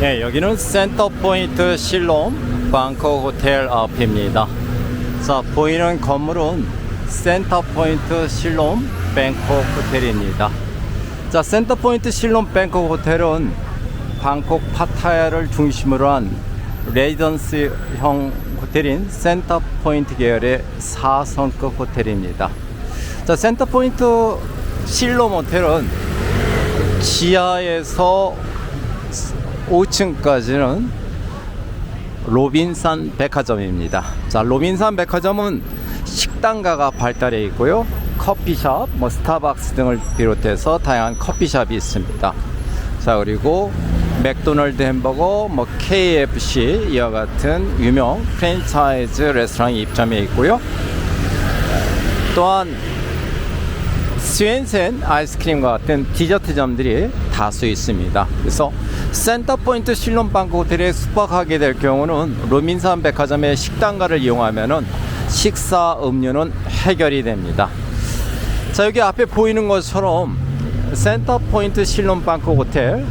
예, 여기는 센터포인트 실롬 방콕 호텔 앞입니다. 자, 보이는 건물은 센터포인트 실롬 뱅콕 호텔입니다. 자, 센터포인트 실롬 뱅콕 호텔은 방콕 파타야를 중심으로 한 레지던스형 호텔인 센터포인트 계열의 4성급 호텔입니다. 자, 센터포인트 실롬 호텔은 지하에서 5층까지는 로빈산 백화점입니다. 자, 로빈산 백화점은 식당가가 발달해 있고요. 커피숍, 뭐 스타벅스 등을 비롯해서 다양한 커피숍이 있습니다. 자, 그리고 맥도널드 햄버거, 뭐 KFC 이와 같은 유명 프랜차이즈 레스토랑이 입점해 있고요. 또한 스웬센 아이스크림과 같은 디저트점들이 다수 있습니다. 그래서 센터포인트 실론방크 호텔에 숙박하게 될 경우는 로민산 백화점의 식당가를 이용하면은 식사 음료는 해결이 됩니다. 자 여기 앞에 보이는 것처럼 센터포인트 실론방크 호텔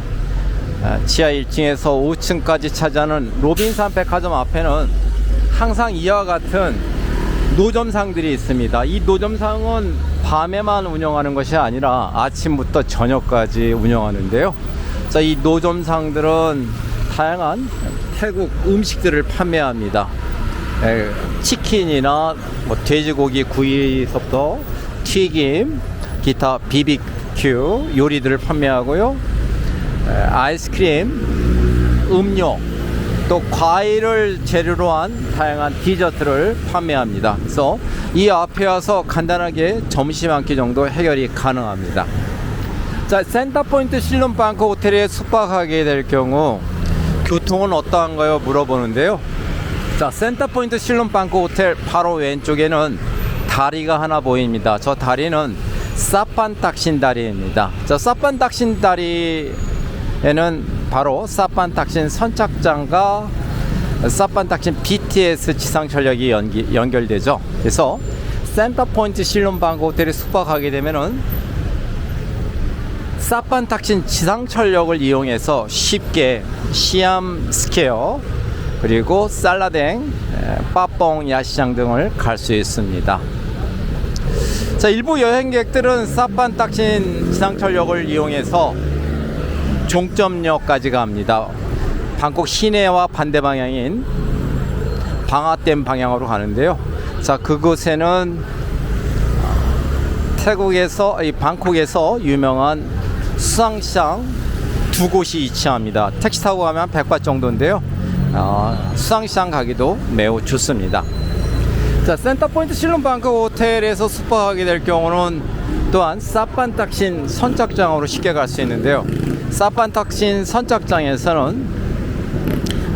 아, 지하 1층에서 5층까지 차지하는 로빈산 백화점 앞에는 항상 이와 같은 노점상들이 있습니다. 이 노점상은 밤에만 운영하는 것이 아니라 아침부터 저녁까지 운영하는데요. 자, 이 노점상들은 다양한 태국 음식들을 판매합니다. 에, 치킨이나 뭐 돼지고기 구이서부터 튀김, 기타 BBQ 요리들을 판매하고요. 에, 아이스크림, 음료, 또 과일을 재료로 한 다양한 디저트를 판매합니다. 그래서 이 앞에 와서 간단하게 점심 한 끼 정도 해결이 가능합니다. 자, 센터포인트 실론방크 호텔에 숙박하게 될 경우 교통은 어떠한가요? 물어보는데요. 자, 센터포인트 실론방크 호텔 바로 왼쪽에는 다리가 하나 보입니다. 저 다리는 사판탁신 다리입니다. 저 사판탁신 다리에는 바로 사판탁신 선착장과 사판탁신 BTS 지상철역이 연기, 연결되죠. 그래서 센터포인트 실론방크 호텔에 숙박하게 되면은 사판탁신 지상철역을 이용해서 쉽게 시암 스퀘어 그리고 살라댕, 빠뽕 야시장 등을 갈 수 있습니다. 자, 일부 여행객들은 사판탁신 지상철역을 이용해서 종점역까지 갑니다. 방콕 시내와 반대 방향인 방화댐 방향으로 가는데요. 자, 그곳에는 태국에서 이 방콕에서 유명한 수상시장 두 곳이 위치합니다. 택시 타고 가면 100바 정도인데요. 어, 수상시장 가기도 매우 좋습니다. 자, 센터포인트 실론방크 호텔에서 숙박하게 될 경우는 또한 사판탁신 선착장으로 쉽게 갈 수 있는데요. 사판탁신 선착장에서는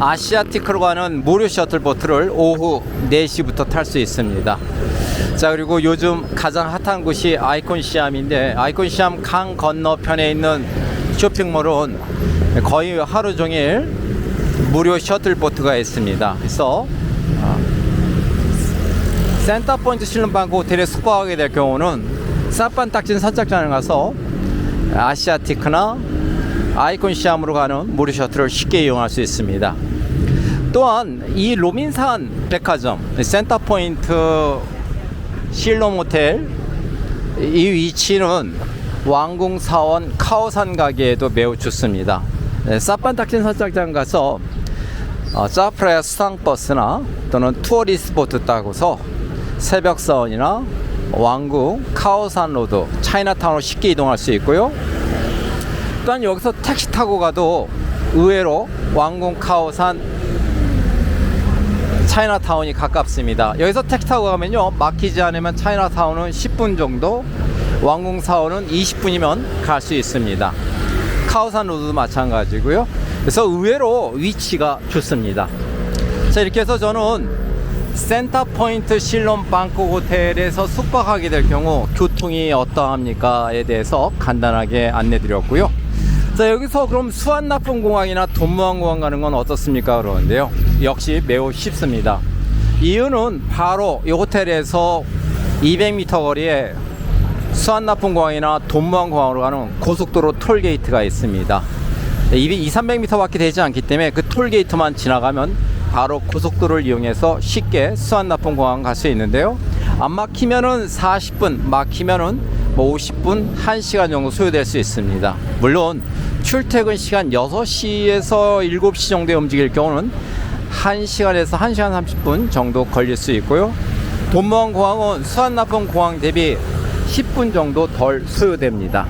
아시아티크로 가는 무료 셔틀보트를 오후 4시부터 탈 수 있습니다. 자, 그리고 요즘 가장 핫한 곳이 아이콘 시암인데 아이콘 시암 강 건너편에 있는 쇼핑몰은 거의 하루 종일 무료 셔틀보트가 있습니다. 그래서 센터포인트 실론방크 호텔에 숙박하게 될 경우는 사판탁신 선착장을 가서 아시아티크나 아이콘 시암으로 가는 무료 셔틀을 쉽게 이용할 수 있습니다. 또한 이 로민산 백화점 센터포인트 실롬 호텔 이 위치는 왕궁 사원 카오산 가기에도 매우 좋습니다. 네, 사판탁신 선착장 가서 어, 사프라야 수상버스나 또는 투어리스트 보트 타고서 새벽 사원이나 왕궁, 카오산 로드, 차이나타운으로 쉽게 이동할 수 있고요. 또한 여기서 택시 타고 가도 의외로 왕궁, 카오산, 차이나타운이 가깝습니다. 여기서 택시 타고 가면요. 막히지 않으면 차이나타운은 10분 정도, 왕궁 사원은 20분이면 갈 수 있습니다. 카오산 로드도 마찬가지고요. 그래서 의외로 위치가 좋습니다. 자, 이렇게 해서 저는 센터포인트 실론 방콕 호텔에서 숙박하게 될 경우 교통이 어떠합니까에 대해서 간단하게 안내 드렸고요. 자 여기서 그럼 수완나쁜공항이나 돈무항공항 가는 건 어떻습니까 그러는데요. 역시 매우 쉽습니다. 이유는 바로 이 호텔에서 200m 거리에 수완나쁜공항이나 돈무항공항으로 가는 고속도로 톨게이트가 있습니다. 200, 2, 300m밖에 되지 않기 때문에 그 톨게이트만 지나가면 바로 고속도로를 이용해서 쉽게 수완나폰공항 갈 수 있는데요. 안 막히면은 40분, 막히면은 뭐 50분, 1시간 정도 소요될 수 있습니다. 물론 출퇴근 시간 6시에서 7시 정도에 움직일 경우는 1시간에서 1시간 30분 정도 걸릴 수 있고요. 돈무항 공항은 수완나폰 공항 대비 10분 정도 덜 소요됩니다.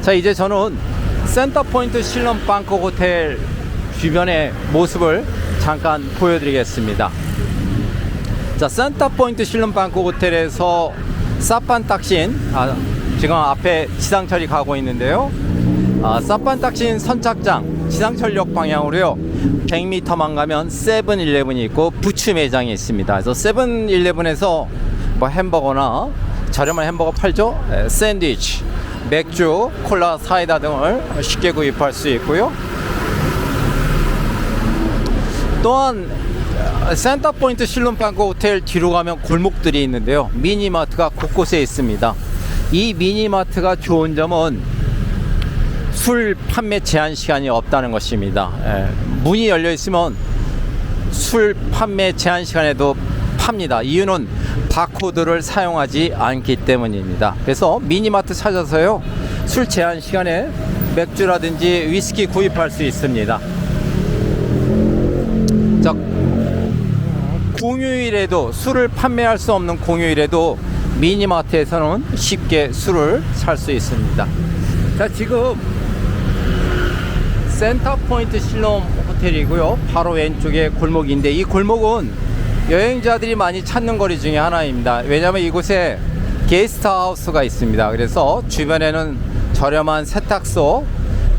자 이제 저는 센터포인트 실럼 방콕 호텔 주변의 모습을 잠깐 보여드리겠습니다. 자 센터포인트 실럼 방콕 호텔에서 사판 딱신 아, 지금 앞에 지상철이 가고 있는데요. 아, 사판 딱신 선착장 지상철역 방향으로요. 100m만 가면 세븐일레븐이 있고 부추 매장이 있습니다. 그래서 세븐일레븐에서 뭐 햄버거나 저렴한 햄버거 팔죠. 에, 샌드위치, 맥주, 콜라, 사이다 등을 쉽게 구입할 수 있고요. 또한 어, 센터포인트 실론방고 호텔 뒤로 가면 골목들이 있는데요. 미니마트가 곳곳에 있습니다. 이 미니마트가 좋은 점은 술 판매 제한 시간이 없다는 것입니다. 예, 문이 열려 있으면 술 판매 제한 시간에도 팝니다. 이유는 바코드를 사용하지 않기 때문입니다. 그래서 미니마트 찾아서요 술 제한 시간에 맥주라든지 위스키 구입할 수 있습니다. 자, 공휴일에도 술을 판매할 수 없는 공휴일에도 미니마트에서는 쉽게 술을 살 수 있습니다. 자, 지금 센터 포인트 실롬 호텔이고요. 바로 왼쪽에 골목인데 이 골목은 여행자들이 많이 찾는 거리 중에 하나입니다. 왜냐하면 이곳에 게스트하우스가 있습니다. 그래서 주변에는 저렴한 세탁소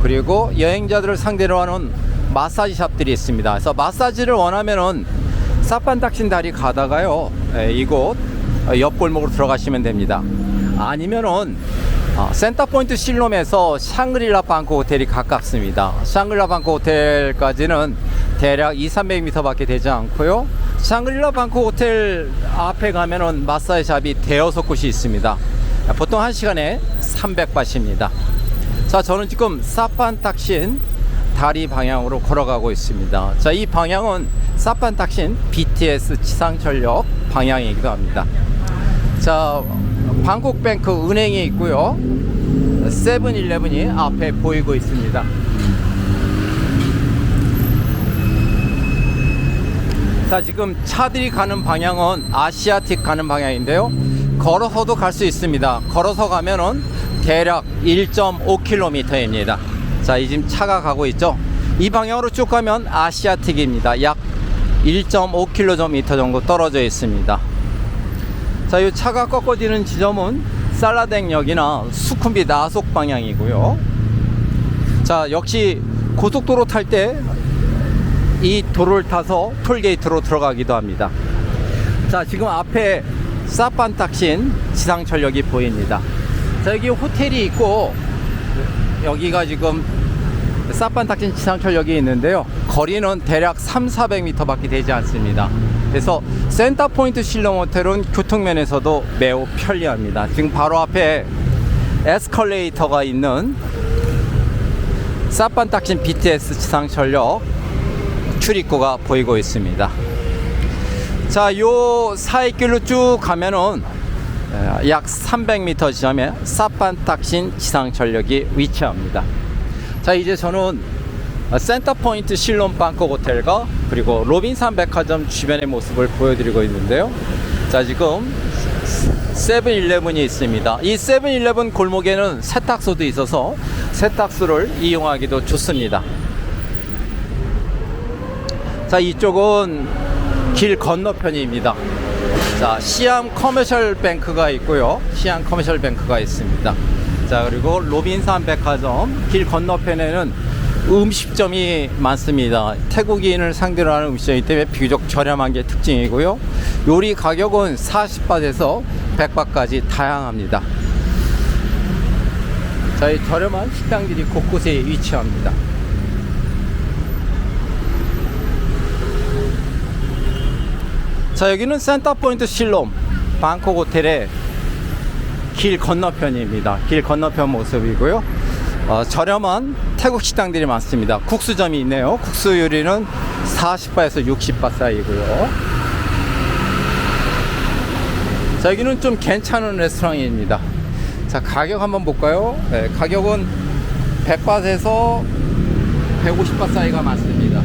그리고 여행자들을 상대로 하는 마사지 샵들이 있습니다. 그래서 마사지를 원하면은 사판닥신 다리 가다가요 에, 이곳 어, 옆 골목으로 들어가시면 됩니다. 아니면은 어, 센터포인트 실롬에서 샹그릴라 방코 호텔이 가깝습니다. 샹그릴라 방코 호텔까지는 대략 2, 300m밖에 되지 않고요. 샹그릴라 방코 호텔 앞에 가면은 마사지 샵이 대여섯 곳이 있습니다. 보통 1시간에 300바트입니다. 자, 저는 지금 사판탁신 다리 방향으로 걸어가고 있습니다. 자, 이 방향은 사판탁신 BTS 지상철역 방향이기도 합니다. 자, 방콕뱅크 은행이 있고요. 세븐일레븐이 앞에 보이고 있습니다. 자, 지금 차들이 가는 방향은 아시아틱 가는 방향인데요. 걸어서도 갈 수 있습니다. 걸어서 가면은 대략 1.5km입니다. 자, 이 지금 차가 가고 있죠. 이 방향으로 쭉 가면 아시아틱입니다. 약 1.5km 정도 떨어져 있습니다. 자, 이 차가 꺾어지는 지점은 살라댕역이나 수쿰비 나속 방향이고요. 자, 역시 고속도로 탈 때 이 도로를 타서 톨게이트로 들어가기도 합니다. 자, 지금 앞에 사판탁신 지상철역이 보입니다. 자, 여기 호텔이 있고 여기가 지금 사판탁신 지상철역이 있는데요. 거리는 대략 3, 400m밖에 되지 않습니다. 그래서 센터 포인트 실rom 호텔은 교통면에서도 매우 편리합니다. 지금 바로 앞에 에스컬레이터가 있는 사판탁신 BTS 지상철역 출입구가 보이고 있습니다. 자, 요 사이길로 쭉 가면은 에, 약 300m 지점에 사판탁신 지상철역이 위치합니다. 자, 이제 저는 센터포인트 실론 방콕 호텔과 그리고 로빈산 백화점 주변의 모습을 보여드리고 있는데요. 자, 지금 세븐일레븐이 있습니다. 이 세븐일레븐 골목에는 세탁소도 있어서 세탁소를 이용하기도 좋습니다. 자, 이쪽은 길 건너편입니다. 자, 시암 커머셜 뱅크가 있고요. 시암 커머셜 뱅크가 있습니다. 자, 그리고 로빈산 백화점 길 건너편에는 음식점이 많습니다. 태국인을 상대로 하는 음식점이기 때문에 비교적 저렴한 게 특징이고요. 요리 가격은 40바트에서 100바트까지 다양합니다. 자, 이 저렴한 식당들이 곳곳에 위치합니다. 자 여기는 센터포인트 실롬 방콕 호텔의 길 건너편입니다 길 건너편 모습이고요 어, 저렴한 태국 식당들이 많습니다. 국수점이 있네요. 국수 요리는 40바에서 60바 사이고요. 자, 여기는 좀 괜찮은 레스토랑입니다. 자, 가격 한번 볼까요? 네, 가격은 100바트에서 150바 사이가 많습니다.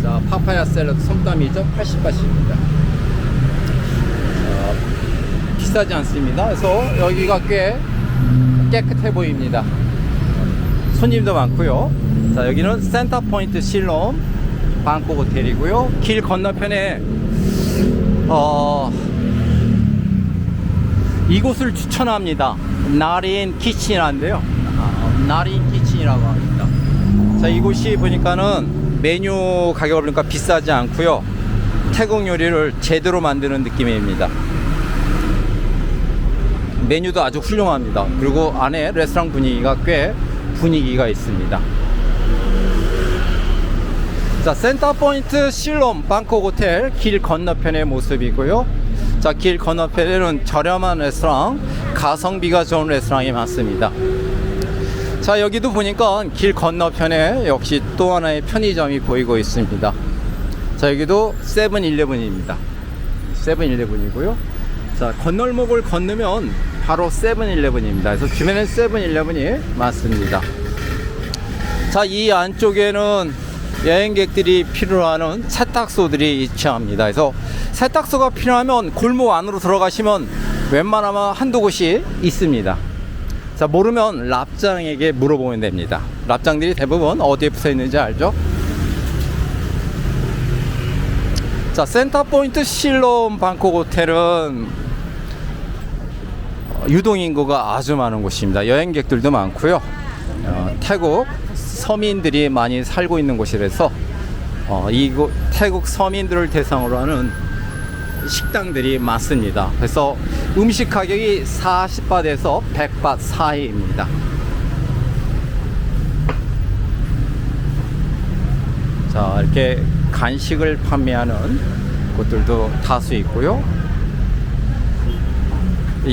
자, 파파야 샐러드 솜땀이죠. 80바트입니다. 비싸지 않습니다. 그래서 여기가 꽤 깨끗해 보입니다. 손님도 많고요. 자, 여기는 센터 포인트 실롬 방콕 호텔이고요. 길 건너편에 어, 이곳을 추천합니다. 나린 키친이란데요. 아, 나린 키친이라고 합니다. 자, 이곳이 보니까는 메뉴 가격을 보니까 비싸지 않고요. 태국 요리를 제대로 만드는 느낌입니다. 메뉴도 아주 훌륭합니다. 그리고 안에 레스토랑 분위기가 꽤 분위기가 있습니다. 자, 센터 포인트 실롬 방콕 호텔 길 건너편의 모습이고요. 자, 길 건너편에는 저렴한 레스토랑, 가성비가 좋은 레스토랑이 많습니다. 자, 여기도 보니까 길 건너편에 역시 또 하나의 편의점이 보이고 있습니다. 자, 여기도 세븐일레븐입니다. 세븐일레븐이고요. 자, 건널목을 건너면 바로 세븐일레븐입니다. 그래서 주변에 세븐일레븐이 많습니다. 자, 이 안쪽에는 여행객들이 필요로 하는 세탁소들이 위치합니다. 그래서 세탁소가 필요하면 골목 안으로 들어가시면 웬만하면 한두 곳이 있습니다. 자, 모르면 랍장에게 물어보면 됩니다. 랍장들이 대부분 어디에 붙어 있는지 알죠? 자, 센터 포인트 실롬 방콕 호텔은 어, 유동인구가 아주 많은 곳입니다. 여행객들도 많고요. 어, 태국 서민들이 많이 살고 있는 곳이라서 어, 이곳 태국 서민들을 대상으로 하는 식당들이 많습니다. 그래서 음식 가격이 40바트에서 100바트 사이입니다. 자, 이렇게 간식을 판매하는 곳들도 다수 있고요.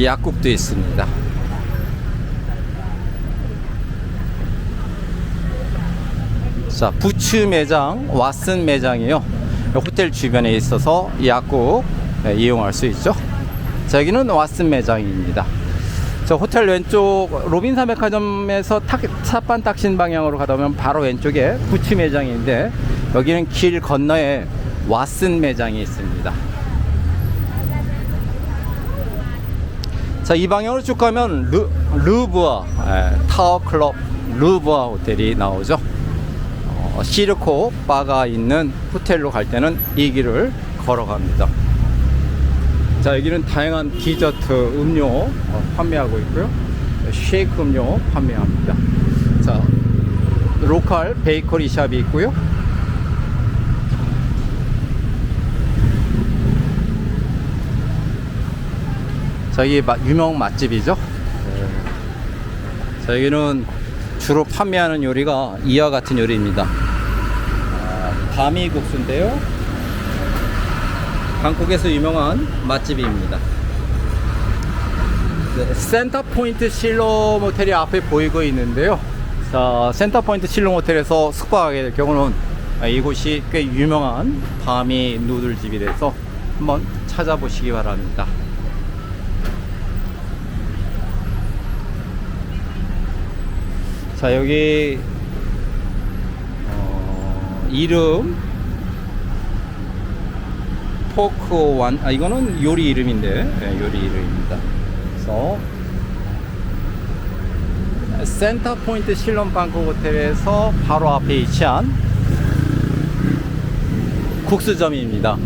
약국도 있습니다. 자, 부츠 매장, 왓슨 매장이요. 호텔 주변에 있어서 약국 네, 이용할 수 있죠. 자, 여기는 왓슨 매장입니다. 저 호텔 왼쪽 로빈산 백화점에서 탁, 사판 탁신 방향으로 가다 보면 바로 왼쪽에 부츠 매장인데 여기는 길 건너에 왓슨 매장이 있습니다. 자, 이 방향으로 쭉 가면 르, 르부아 예, 타워 클럽 르부아 호텔이 나오죠. 어, 시르코 바가 있는 호텔로 갈 때는 이 길을 걸어갑니다. 자, 여기는 다양한 디저트 음료 어, 판매하고 있고요. 쉐이크 음료 판매합니다. 자, 로컬 베이커리 샵이 있고요. 마- 유명 맛집이죠. 네. 자, 여기는 주로 판매하는 요리가 이와 같은 요리입니다. 아, 바미 국수인데요. 방콕에서 유명한 맛집입니다. 네, 센터포인트 실롬 호텔이 앞에 보이고 있는데요. 자, 센터포인트 실롬 호텔에서 숙박하게 될 경우는 아, 이곳이 꽤 유명한 바미 누들집이라서 한번 찾아보시기 바랍니다. 자 여기 어, 이름 포크 완, 아 이거는 요리 이름인데 네, 요리 이름입니다. 그래서 센터 포인트 실론 방콕 호텔에서 바로 앞에 위치한 국수점입니다.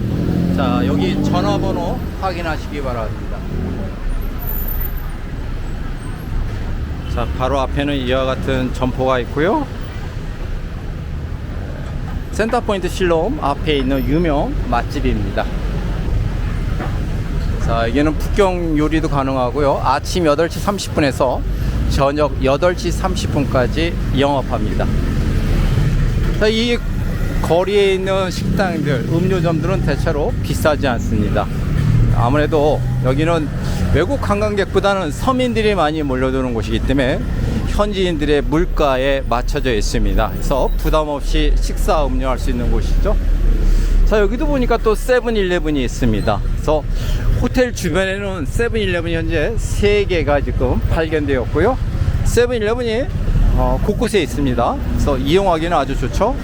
자 여기 전화번호 확인하시기 바랍니다. 자, 바로 앞에는 이와 같은 점포가 있고요. 센터포인트 실롬 앞에 있는 유명 맛집입니다. 자, 여기는 북경 요리도 가능하고요. 아침 8시 30분에서 저녁 8시 30분까지 영업합니다. 자, 이 거리에 있는 식당들, 음료점들은 대체로 비싸지 않습니다. 아무래도 여기는 외국 관광객보다는 서민들이 많이 몰려드는 곳이기 때문에 현지인들의 물가에 맞춰져 있습니다. 그래서 부담 없이 식사 음료할 수 있는 곳이죠. 자 여기도 보니까 또 세븐일레븐이 있습니다. 그래서 호텔 주변에는 세븐일레븐이 현재 3개가 지금 발견되었고요. 세븐일레븐이 어, 곳곳에 있습니다. 그래서 이용하기는 아주 좋죠.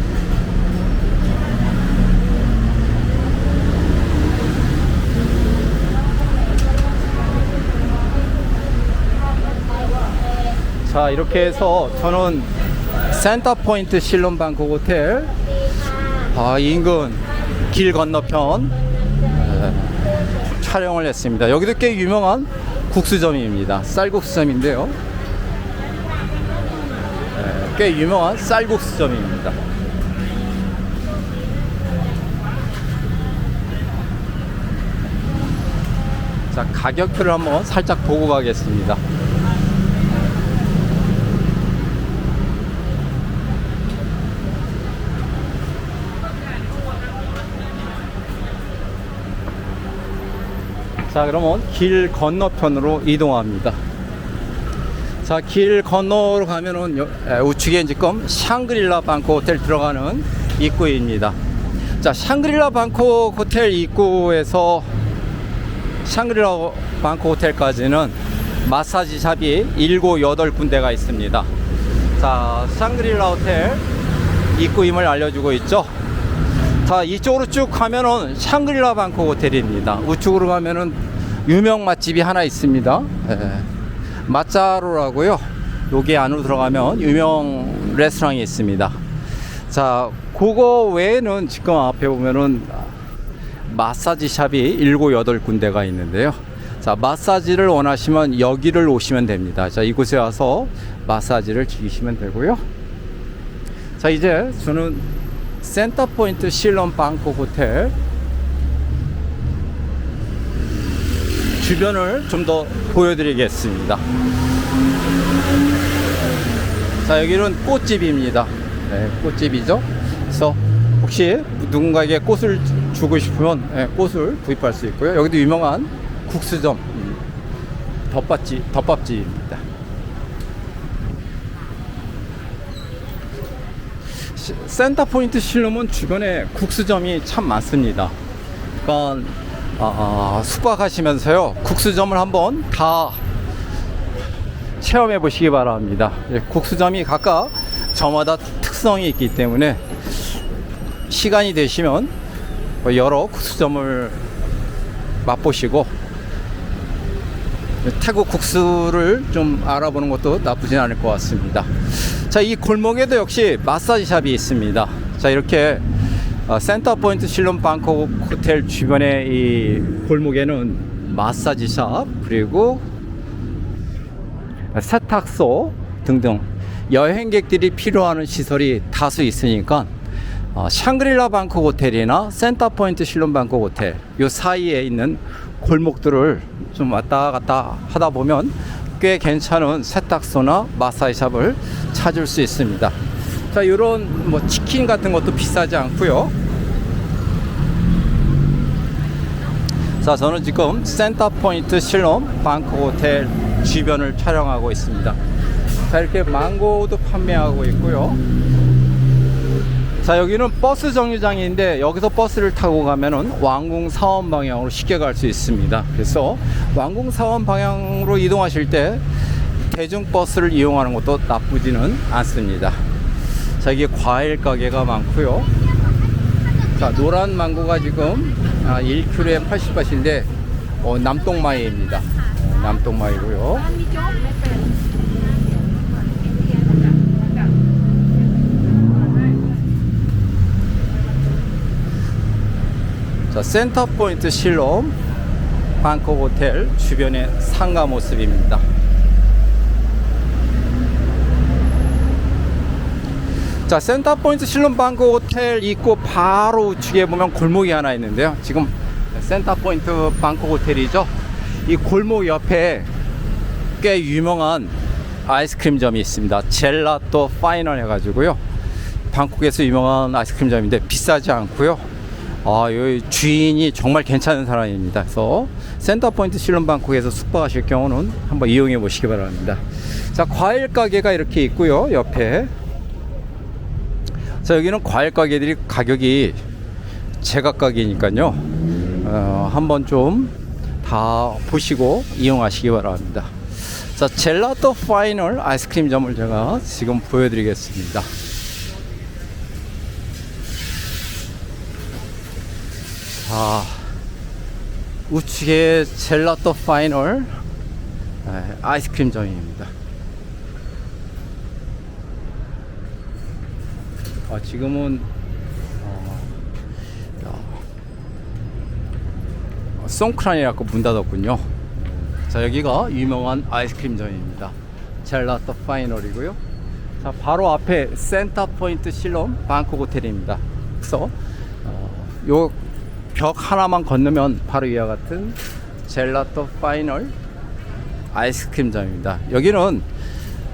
자 이렇게 해서 저는 센터포인트 실론 방콕 호텔 아, 인근 길 건너편 에, 촬영을 했습니다. 여기도 꽤 유명한 국수점입니다. 쌀국수점인데요. 에, 꽤 유명한 쌀국수점입니다. 자 가격표를 한번 살짝 보고 가겠습니다. 자 그러면 길 건너편으로 이동합니다. 자 길 건너로 가면은 우측에 지금 샹그릴라 방콕 호텔 들어가는 입구입니다. 자 샹그릴라 방콕 호텔 입구에서 샹그릴라 방콕 호텔까지는 마사지 샵이 7, 8군데가 있습니다. 자 샹그릴라 호텔 입구임을 알려주고 있죠 자 이쪽으로 쭉 가면은 샹그릴라 방콕 호텔입니다. 우측으로 가면은 유명 맛집이 하나 있습니다. 예. 맛자로라고요. 여기 안으로 들어가면 유명 레스토랑이 있습니다. 자 그거 외에는 지금 앞에 보면은 마사지 샵이 7, 8군데가 있는데요. 자 마사지를 원하시면 여기를 오시면 됩니다. 자 이곳에 와서 마사지를 즐기시면 되고요. 자 이제 저는 센터포인트 실론 방콕 호텔 주변을 좀 더 보여드리겠습니다. 자 여기는 꽃집입니다. 네, 꽃집이죠. 그래서 혹시 누군가에게 꽃을 주고 싶으면 네, 꽃을 구입할 수 있고요. 여기도 유명한 국수점 음, 덮밥집 덮밥집입니다. 시- 센터포인트 실롬은 주변에 국수점이 참 많습니다. 그러니까 아, 숙박하시면서요 국수점을 한번 다 체험해 보시기 바랍니다. 예, 국수점이 각각 저마다 특성이 있기 때문에 시간이 되시면 뭐 여러 국수점을 맛보시고 태국 국수를 좀 알아보는 것도 나쁘진 않을 것 같습니다. 자, 이 골목에도 역시 마사지 샵이 있습니다. 자, 이렇게 어, 센터 포인트 실론 방콕 호텔 주변의 이 골목에는 마사지 샵 그리고 세탁소 등등 여행객들이 필요하는 시설이 다수 있으니까 어, 샹그릴라 방콕 호텔이나 센터 포인트 실론 방콕 호텔 요 사이에 있는 골목들을 좀 왔다 갔다 하다 보면 꽤 괜찮은 세탁소나 마사지샵을 찾을 수 있습니다. 자, 이런 뭐 치킨 같은 것도 비싸지 않고요. 자, 저는 지금 센터 포인트 실롬 방콕 호텔 주변을 촬영하고 있습니다. 자, 이렇게 망고도 판매하고 있고요. 자, 여기는 버스 정류장인데 여기서 버스를 타고 가면은 왕궁 사원 방향으로 쉽게 갈 수 있습니다. 그래서 왕궁 사원 방향으로 이동하실 때 대중 버스를 이용하는 것도 나쁘지는 않습니다. 자, 이게 과일 가게가 많고요. 자, 노란 망고가 지금 아, 1kg에 80바트인데 어, 남동마이입니다. 어, 남동마이고요. 자, 센터 포인트 실롬 방콕 호텔 주변의 상가 모습입니다. 자, 센터 포인트 실롬 방콕 호텔 입구 바로 우측에 보면 골목이 하나 있는데요. 지금 센터 포인트 방콕 호텔이죠. 이 골목 옆에 꽤 유명한 아이스크림점이 있습니다. 젤라또 파이널 해가지고요. 방콕에서 유명한 아이스크림점인데 비싸지 않고요. 아, 여기 주인이 정말 괜찮은 사람입니다. 그래서 센터포인트 실론 방콕에서 숙박하실 경우는 한번 이용해 보시기 바랍니다. 자, 과일 가게가 이렇게 있고요. 옆에. 자, 여기는 과일 가게들이 가격이 제각각이니까요. 어, 한번 좀 다 보시고 이용하시기 바랍니다. 자, 젤라또 파이널 아이스크림점을 제가 지금 보여드리겠습니다. 자, 우측에 젤라또 파이널 네, 아이스크림점입니다. 아, 지금은 어, 송크란이라고 문 닫았군요. 자 여기가 유명한 아이스크림점입니다. 젤라또 파이널이고요. 자 바로 앞에 센터 포인트 실롬 방콕 호텔입니다. 그래서 어, 요 벽 하나만 건너면 바로 이와 같은 젤라또 파이널 아이스크림점입니다. 여기는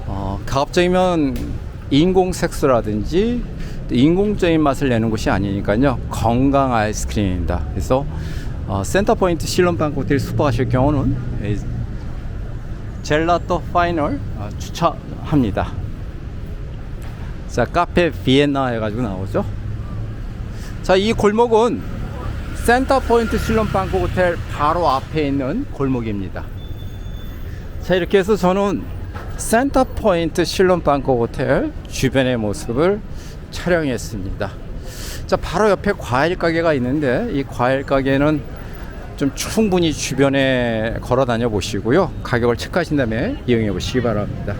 어, 가급적이면 인공 색소라든지 인공적인 맛을 내는 곳이 아니니까요. 건강 아이스크림입니다. 그래서 어, 센터 포인트 실론 방콕 호텔 숙박하실 경우는 이 젤라또 파이널 어, 추천합니다. 자 카페 비엔나 해가지고 나오죠. 자 이 골목은 센터 포인트 실론 방콕 호텔 바로 앞에 있는 골목입니다. 자 이렇게 해서 저는 센터 포인트 실론 방콕 호텔 주변의 모습을 촬영했습니다. 자 바로 옆에 과일 가게가 있는데 이 과일 가게는 좀 충분히 주변에 걸어 다녀 보시고요 가격을 체크하신 다음에 이용해 보시기 바랍니다.